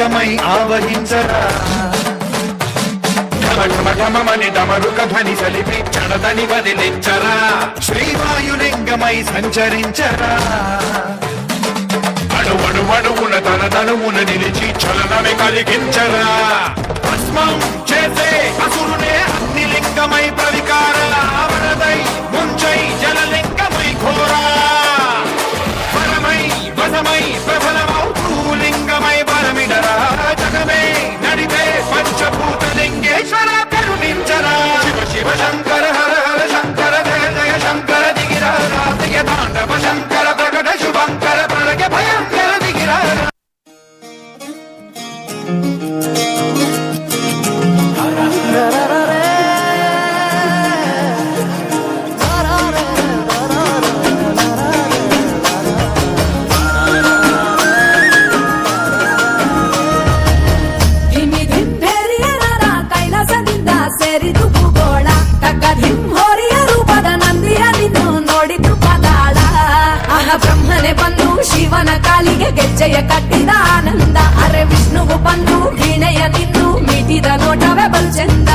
సంగమై ఆవహించరా. ఘమఘమని డమరుక ధని సలిపి చడదని వదిలించరా శ్రీవాయులింగమై సంచరించరా. అడువడువడువున తన తనువున నిలిచి చలనమే కలిగించరా. భస్మం చేసే అసురునే ಹೆಜ್ಜೆಯ ಕಟ್ಟಿದ ಆನಂದ ಅರೆ ವಿಷ್ಣುವು ಬಂದು ವೀಣೆಯ ತಿಂದು ಮಿತಿದ ನೋಟವೇ ಬಲು ಚಂದ